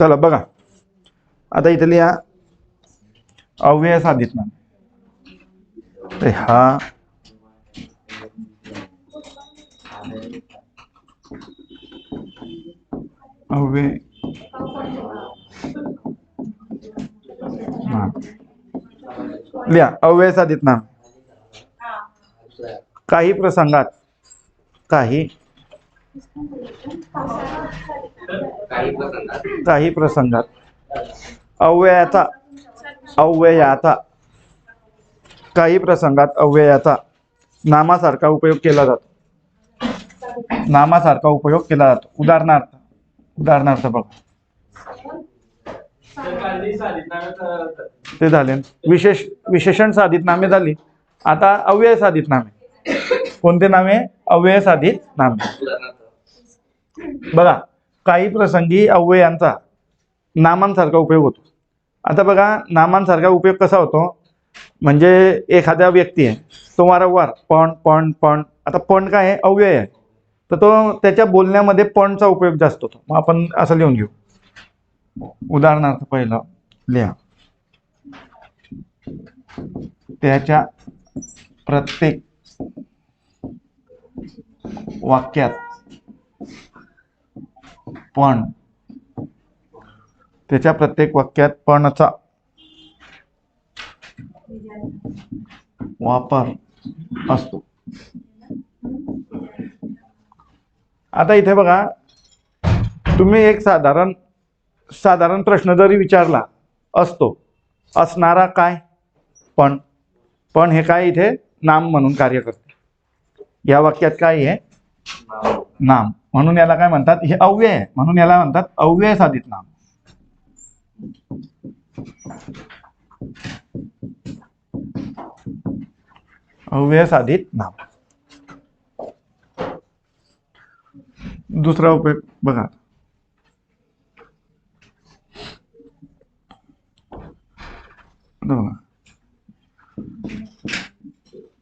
चला बघा. आता अव्यय साधित नाम. तर हा अव्यय लिहा अव्यय साधित नाम. काही प्रसंगात काही काही प्रसंगात. अव्ययाचा अव्ययाचा काही प्रसंगात अव्ययाचा नामासारखा उपयोग केला जातो. नामासारखा उपयोग केला जातो. उदाहरणार्थ. उदाहरणार्थ बघा. ते झाले. विशेष विशेषण साधित नामे झाली. आता अव्यय साधित नामे कोणते नामे? अव्यय साधित नामे उदाहरणार्थ बघा काही प्रसंगी अव्ययांचा नामांसारखा उपयोग होतो. आता बघा नामांसारखा उपयोग कसा होतो? म्हणजे एखादा व्यक्ती आहे तो वारंवार पण पण पण आता पण काय आहे? अव्यय आहे. तर तो त्याच्या बोलण्यामध्ये पणचा उपयोग जास्त होतो. मग आपण असं लिहून घेऊ. उदाहरणार्थ पहिलं लिहा. त्याच्या प्रत्येक वाक्यात पण त्याच्या प्रत्येक वाक्यात पणचा वापर असतो. आता इथे बघा तुम्ही एक साधारण साधारण प्रश्न जरी विचारला असतो असणारा काय? पण पण हे काय इथे नाम म्हणून कार्य करते. या वाक्यात काय आहे? नाम. म्हणून याला काय म्हणतात? हे अव्यय आहे. म्हणून याला म्हणतात अव्यय साधित नाम. अव्यय साधित नाम. दुसरा उपयोग बघा. बघा.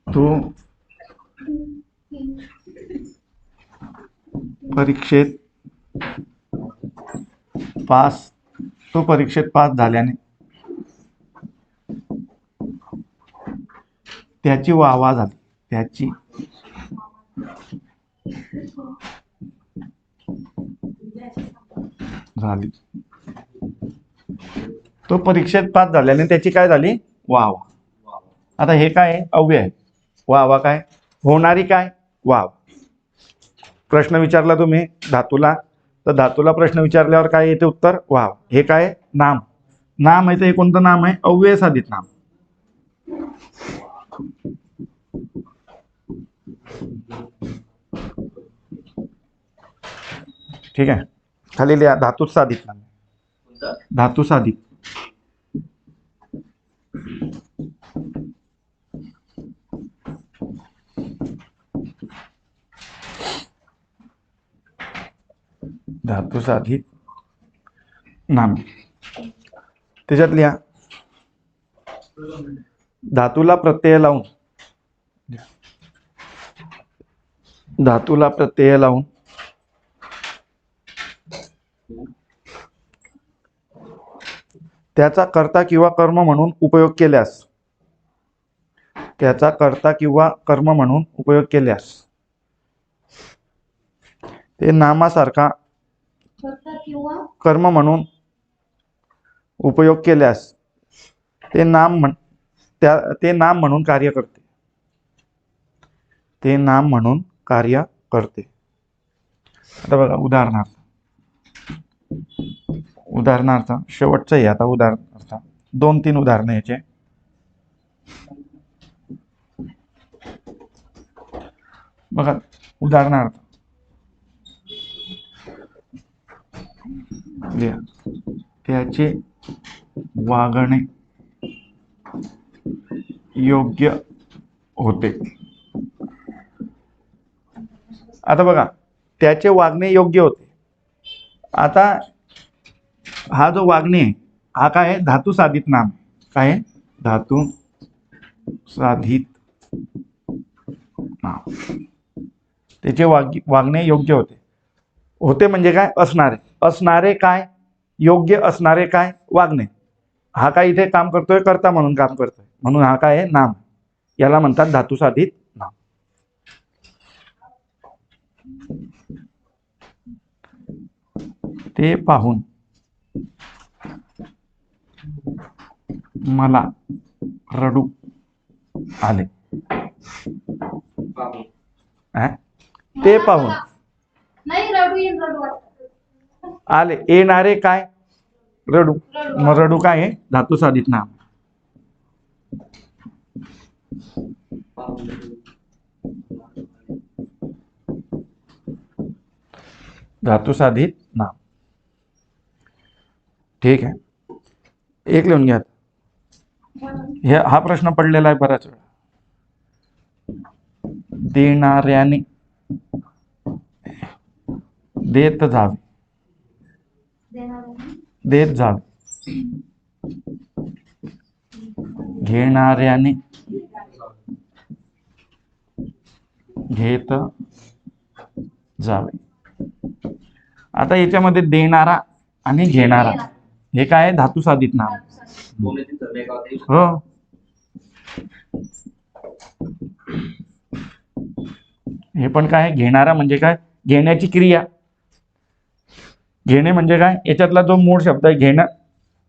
तो परीक्षेत पास तो परीक्षेत पास झाल्याने त्याची वाहवा झाली. त्याची झाली. तो परीक्षेत पास झाल्याने त्याची काय झाली? वाहवा. आता हे काय आहे? अव्यय आहे. वाहवा काय? होणारी काय? वाव प्रश्न विचारला तुम्ही धातूला. तर धातूला प्रश्न विचारल्यावर काय येते उत्तर? वाव. हे काय? नाम. नाम आहे हे कोणतं नाम आहे? अव्यय साधित नाम. ठीक आहे. खाली लिहा धातू साधित नाम. धातू साधित. धातुसाधित नाम. त्याच्यात लिहा धातूला प्रत्यय लावून धातूला प्रत्यय लावून त्याचा कर्ता किंवा कर्म म्हणून उपयोग केल्यास त्याचा कर्ता किंवा कर्म म्हणून उपयोग केल्यास ते नामासारखा कर्म म्हणून उपयोग केल्यास ते नाम म्हण त्या ते नाम म्हणून कार्य करते. ते नाम म्हणून कार्य करते. आता बघा उदाहरणार्थ. उदाहरणार्थ शेवटचं आहे आता उदाहरणार्थ. दोन तीन उदाहरणं याचे. बघा उदाहरणार्थ. लिहा त्याचे वागणे योग्य होते. आता बघा त्याचे वागणे योग्य होते. आता हा जो वागणे आहे हा काय आहे? धातू साधित नाम. काय आहे? धातू साधित नाम. त्याचे वाग वागणे योग्य होते. होते म्हणजे काय? असणारे. असणारे काय? योग्य असणारे काय? वागणे. हा काय इथे काम करतोय? कर्ता म्हणून काम करतोय. म्हणून हा काय आहे? नाम. याला म्हणतात धातुसाधित नाम. ते पाहून मला रडू आले? ते पाहून नाही रडू येईन रडू वाटत आले. येणारे काय? रडू. मग रडू काय आहे धातुसाधित नाम धातू धातुसाधित नाम ठीक आहे. एक लिहून घ्या. हे हा प्रश्न पडलेला आहे बराच वेळा. देणाऱ्याने देत जावे. देत जावे घेणाऱ्याने घेत जावे. आता याच्यामध्ये देणारा आणि घेणारा. हे काय धातू साधित नाव. हो. हे पण काय घेणारा म्हणजे काय? घेण्याची क्रिया. घेणे म्हणजे काय? याच्यातला जो मूळ शब्द आहे घेणं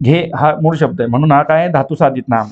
घे हा मूळ शब्द आहे. म्हणून हा काय धातुसाधित नाम.